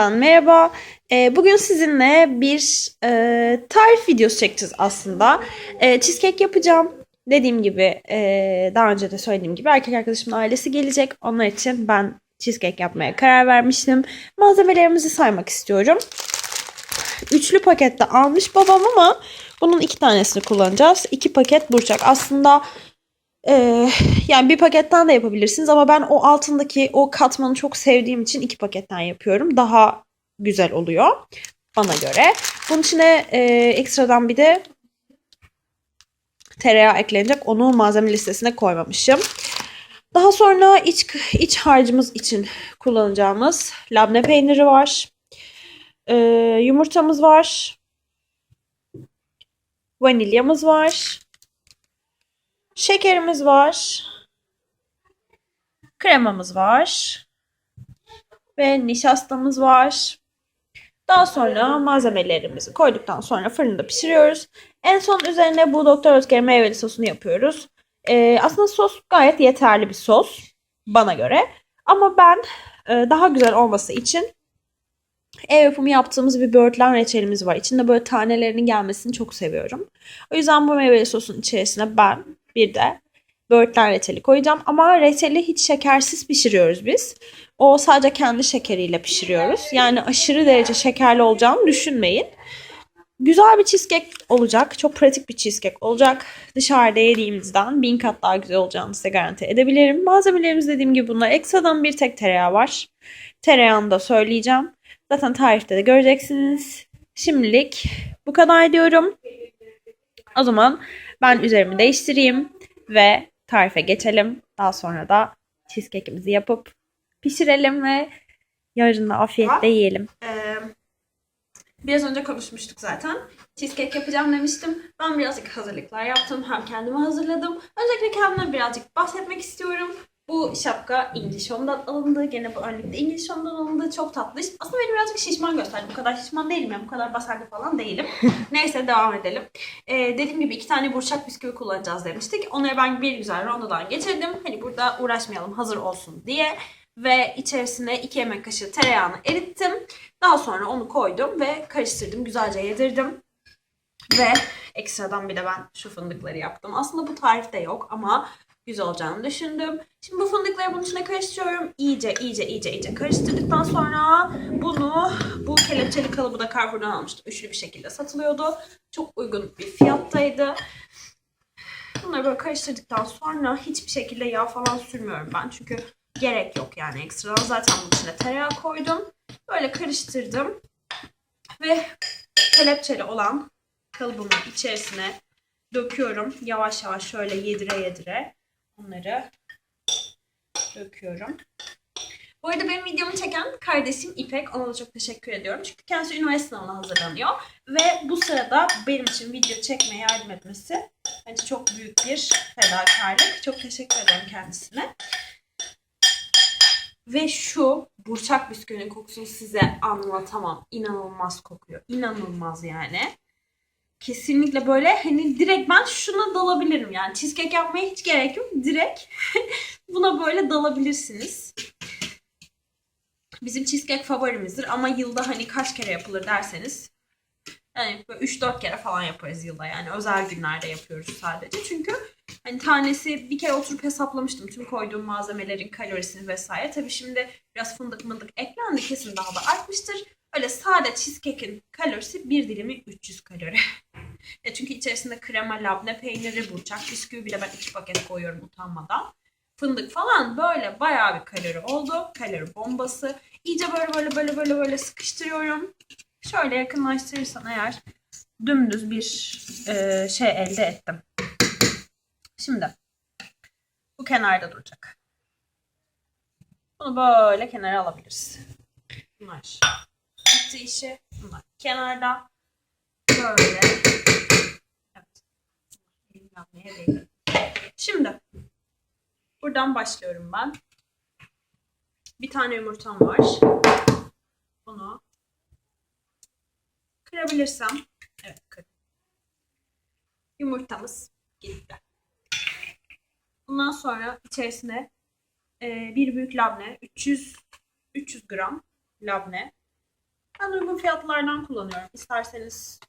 Merhaba. Ee, bugün sizinle bir e, tarif videosu çekeceğiz aslında. E, cheesecake yapacağım. Dediğim gibi, e, daha önce de söylediğim gibi erkek arkadaşımın ailesi gelecek. Onlar için ben cheesecake yapmaya karar vermiştim. Malzemelerimizi saymak istiyorum. Üçlü pakette almış babam ama bunun iki tanesini kullanacağız. İki paket burçak. Aslında ee, yani bir paketten de yapabilirsiniz ama ben o altındaki o katmanı çok sevdiğim için iki paketten yapıyorum. Daha güzel oluyor bana göre. Bunun içine e, ekstradan bir de tereyağı eklenecek. Onu malzeme listesine koymamışım. Daha sonra iç, iç harcımız için kullanacağımız labne peyniri var. Ee, yumurtamız var. Vanilyamız var. Şekerimiz var. Kremamız var. Ve nişastamız var. Daha sonra malzemelerimizi koyduktan sonra fırında pişiriyoruz. En son üzerine bu Doktor Özger meyveli sosunu yapıyoruz. Ee, aslında sos gayet yeterli bir sos bana göre. Ama ben e, daha güzel olması için ev yapımı yaptığımız bir böğürtlen reçelimiz var. İçinde böyle tanelerinin gelmesini çok seviyorum. O yüzden bu meyveli sosun içerisine ben bir de böğürtlen reçeli koyacağım. Ama reçeli hiç şekersiz pişiriyoruz biz. O sadece kendi şekeriyle pişiriyoruz. Yani aşırı derece şekerli olacağını düşünmeyin. Güzel bir cheesecake olacak. Çok pratik bir cheesecake olacak. Dışarıda yediğimizden bin kat daha güzel olacağını size garanti edebilirim. Malzemelerimiz dediğim gibi bunlar. Ekstradan bir tek tereyağı var. Tereyağını da söyleyeceğim. Zaten tarifte de göreceksiniz. Şimdilik bu kadar diyorum. O zaman ben üzerimi değiştireyim ve tarife geçelim. Daha sonra da cheesecake'imizi yapıp pişirelim ve yarın da afiyetle yiyelim. Ee, biraz önce konuşmuştuk zaten. Cheesecake yapacağım demiştim. Ben birazcık hazırlıklar yaptım. Hem kendime hazırladım. Öncelikle kendime birazcık bahsetmek istiyorum. Bu şapka İngiliz Home'dan alındı. Gene bu önlük de İngiliz Home'dan alındı. Çok tatlış. Aslında beni birazcık şişman gösterdi. Bu kadar şişman değilim ya. Bu kadar basarlı falan değilim. Neyse devam edelim. Ee, dediğim gibi iki tane burçak bisküvi kullanacağız demiştik. Onları ben bir güzel rondodan geçirdim. Hani burada uğraşmayalım hazır olsun diye. Ve içerisine iki yemek kaşığı tereyağını erittim. Daha sonra onu koydum ve karıştırdım. Güzelce yedirdim. Ve ekstradan bir de ben şu fındıkları yaptım. Aslında bu tarifte yok ama güzel olacağını düşündüm. Şimdi bu fındıkları bunun içine karıştırıyorum. İyice iyice iyice iyice karıştırdıktan sonra bunu bu kelepçeli kalıbı da Carrefour'dan almıştım. Üçlü bir şekilde satılıyordu. Çok uygun bir fiyattaydı. Bunları böyle karıştırdıktan sonra hiçbir şekilde yağ falan sürmüyorum ben. Çünkü gerek yok yani ekstradan. Zaten bunun içine tereyağı koydum. Böyle karıştırdım. Ve kelepçeli olan kalıbımın içerisine döküyorum. Yavaş yavaş şöyle yedire yedire onları döküyorum. Bu arada benim videomu çeken kardeşim İpek. Ona da çok teşekkür ediyorum. Çünkü kendisi üniversite sınavına hazırlanıyor. Ve bu sırada benim için video çekmeye yardım etmesi bence çok büyük bir fedakarlık. Çok teşekkür ederim kendisine. Ve şu burçak bisküvinin kokusunu size anlatamam. İnanılmaz kokuyor. İnanılmaz yani. Kesinlikle böyle hani direkt ben şuna dalabilirim yani. Cheesecake yapmaya hiç gerek yok. Direkt buna böyle dalabilirsiniz. Bizim cheesecake favorimizdir ama yılda hani kaç kere yapılır derseniz yani 3-4 kere falan yaparız yılda yani özel günlerde yapıyoruz sadece. Çünkü hani tanesi bir kere oturup hesaplamıştım tüm koyduğum malzemelerin kalorisini vesaire. Tabii şimdi biraz fındık mındık eklendi kesin daha da artmıştır. Sade cheesecake'in kalorisi bir dilimi 300 kalori. ya çünkü içerisinde krema, labne peyniri, burçak bisküvi bile ben iki paket koyuyorum utanmadan. Fındık falan böyle bayağı bir kalori oldu. Kalori bombası. İyice böyle böyle böyle böyle böyle sıkıştırıyorum. Şöyle yakınlaştırırsan eğer dümdüz bir e, şey elde ettim. Şimdi bu kenarda duracak. Bunu böyle kenara alabiliriz. Bunlar bitti işi. Kenarda. Böyle. Şimdi buradan başlıyorum ben. Bir tane yumurtam var. Bunu kırabilirsem evet kır. Yumurtamız gitti. Bundan sonra içerisine e, bir büyük labne, 300 300 gram labne, Ben uygun fiyatlardan kullanıyorum. İsterseniz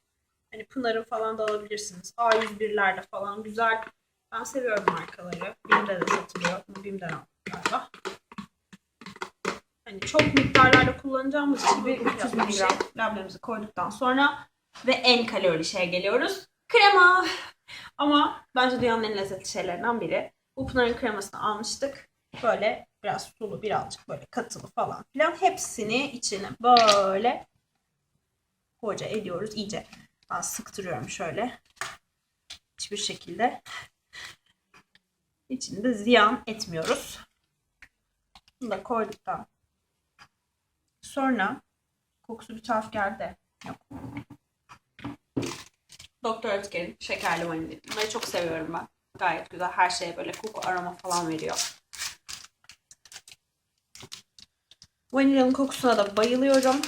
hani Pınar'ın falan da alabilirsiniz. A101'lerde falan güzel. Ben seviyorum markaları. Bim'de de satılıyor. Bunu Bim'den aldım galiba. Hani çok miktarlarda kullanacağımız için bir 300 mg labnemizi koyduktan sonra ve en kalorili şeye geliyoruz. Krema. Ama bence dünyanın en lezzetli şeylerinden biri. Bu Pınar'ın kremasını almıştık. Böyle biraz sulu, birazcık böyle katılı falan filan. Hepsini içine böyle koca ediyoruz iyice. Ben sıktırıyorum şöyle. Hiçbir şekilde. İçini de ziyan etmiyoruz. Bunu da koyduktan sonra kokusu bir tuhaf geldi. Yok. Doktor Ötker'in şekerli vanilya. Bunları çok seviyorum ben. Gayet güzel. Her şeye böyle koku aroma falan veriyor. Vanilyanın kokusuna da bayılıyorum.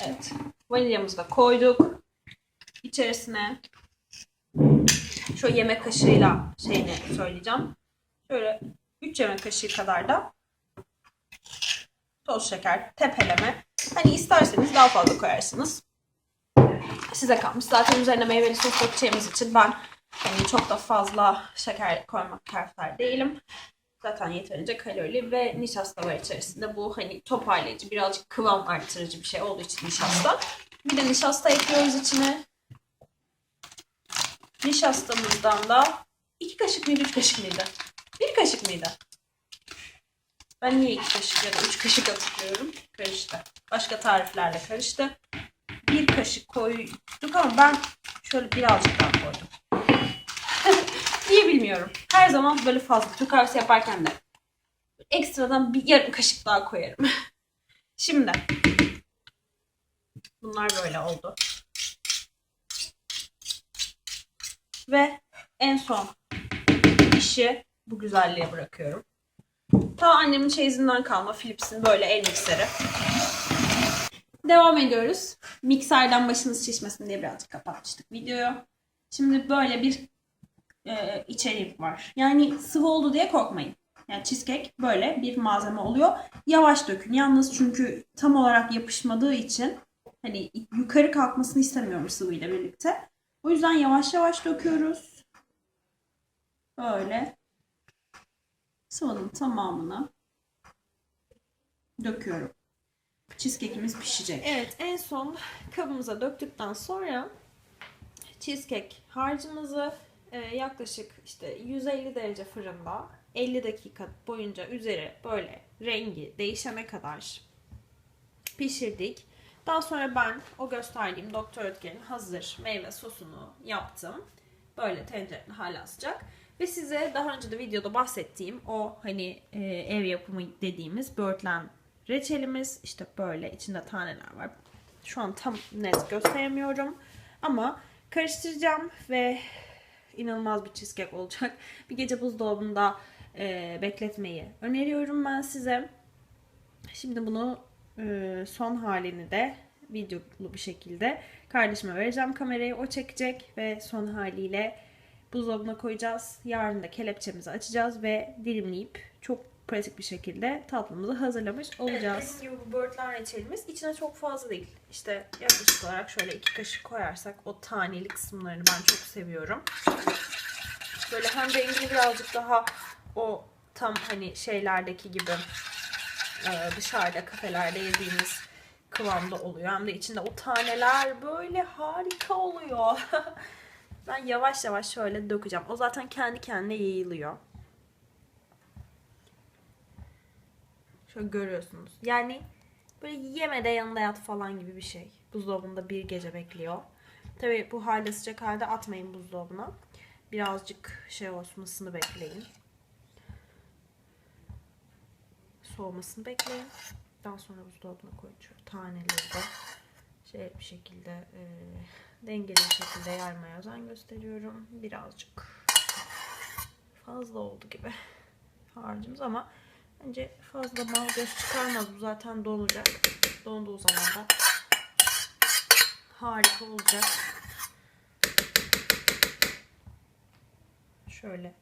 Evet. Vanilyamızı da koyduk. İçerisine şu yemek kaşığıyla şeyini söyleyeceğim. Şöyle 3 yemek kaşığı kadar da toz şeker, tepeleme. Hani isterseniz daha fazla koyarsınız. Size kalmış. Zaten üzerine meyveli sos dökeceğimiz için ben hani çok da fazla şeker koymak taraftar değilim. Zaten yeterince kalorili ve nişasta var içerisinde. Bu hani toparlayıcı, birazcık kıvam artırıcı bir şey olduğu için nişasta. Bir de nişasta ekliyoruz içine. Nişastamızdan da iki kaşık mıydı, üç kaşık mıydı? Bir kaşık mıydı? Ben niye iki kaşık ya da üç kaşık hatırlıyorum? Karıştı. Başka tariflerle karıştı. Bir kaşık koyduk ama ben şöyle birazcık daha koydum. Niye bilmiyorum. Her zaman böyle fazla Türk kahvesi yaparken de ekstradan bir yarım kaşık daha koyarım. Şimdi bunlar böyle oldu. Ve en son işi bu güzelliğe bırakıyorum. Ta annemin çeyizinden kalma Philips'in böyle el mikseri. Devam ediyoruz. Mikserden başınız şişmesin diye birazcık kapatmıştık videoyu. Şimdi böyle bir e, içeriği var. Yani sıvı oldu diye korkmayın. Yani cheesecake böyle bir malzeme oluyor. Yavaş dökün. Yalnız çünkü tam olarak yapışmadığı için hani yukarı kalkmasını istemiyorum sıvıyla birlikte. O yüzden yavaş yavaş döküyoruz. Böyle sıvının tamamını döküyorum. Cheesecake'imiz pişecek. Evet en son kabımıza döktükten sonra cheesecake harcımızı e, yaklaşık işte 150 derece fırında 50 dakika boyunca üzeri böyle rengi değişene kadar pişirdik. Daha sonra ben o gösterdiğim Doktor Ötker'in hazır meyve sosunu yaptım. Böyle tencerede hala sıcak. Ve size daha önce de videoda bahsettiğim o hani e, ev yapımı dediğimiz böğürtlen reçelimiz işte böyle içinde taneler var. Şu an tam net gösteremiyorum. Ama karıştıracağım ve inanılmaz bir cheesecake olacak. Bir gece buzdolabında e, bekletmeyi öneriyorum ben size. Şimdi bunu e, son halini de videolu bir şekilde kardeşime vereceğim kamerayı. O çekecek ve son haliyle buzdolabına koyacağız. Yarın da kelepçemizi açacağız ve dilimleyip çok pratik bir şekilde tatlımızı hazırlamış olacağız. Dediğim gibi bu böğürtlen reçelimiz içine çok fazla değil. İşte yaklaşık olarak şöyle iki kaşık koyarsak o taneli kısımlarını ben çok seviyorum. Böyle hem rengini birazcık daha o tam hani şeylerdeki gibi dışarıda kafelerde yediğimiz kıvamda oluyor. Hem de içinde o taneler böyle harika oluyor. ben yavaş yavaş şöyle dökeceğim. O zaten kendi kendine yayılıyor. Şöyle görüyorsunuz. Yani böyle yemede yanında yat falan gibi bir şey. Buzdolabında bir gece bekliyor. Tabi bu halde sıcak halde atmayın buzdolabına. Birazcık şey olmasını bekleyin. Soğumasını bekleyin. Daha sonra buzdolabına koyun. Taneleri de şey bir şekilde e, dengeli bir şekilde yaymaya özen gösteriyorum. Birazcık fazla oldu gibi harcımız ama bence fazla mal göz çıkarmaz. Bu zaten donacak. Donduğu zaman da harika olacak. Şöyle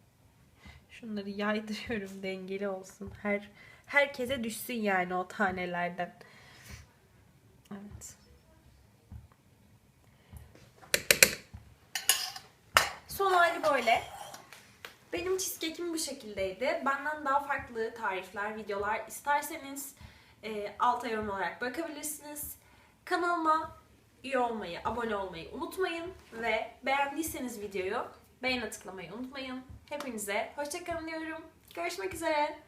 şunları yaydırıyorum dengeli olsun. Her herkese düşsün yani o tanelerden. Evet. Son hali böyle. Benim cheesecake'im bu şekildeydi. Benden daha farklı tarifler, videolar isterseniz e, alta yorum olarak bırakabilirsiniz. Kanalıma üye olmayı, abone olmayı unutmayın. Ve beğendiyseniz videoyu beğene tıklamayı unutmayın. Hepinize hoşçakalın diyorum. Görüşmek üzere.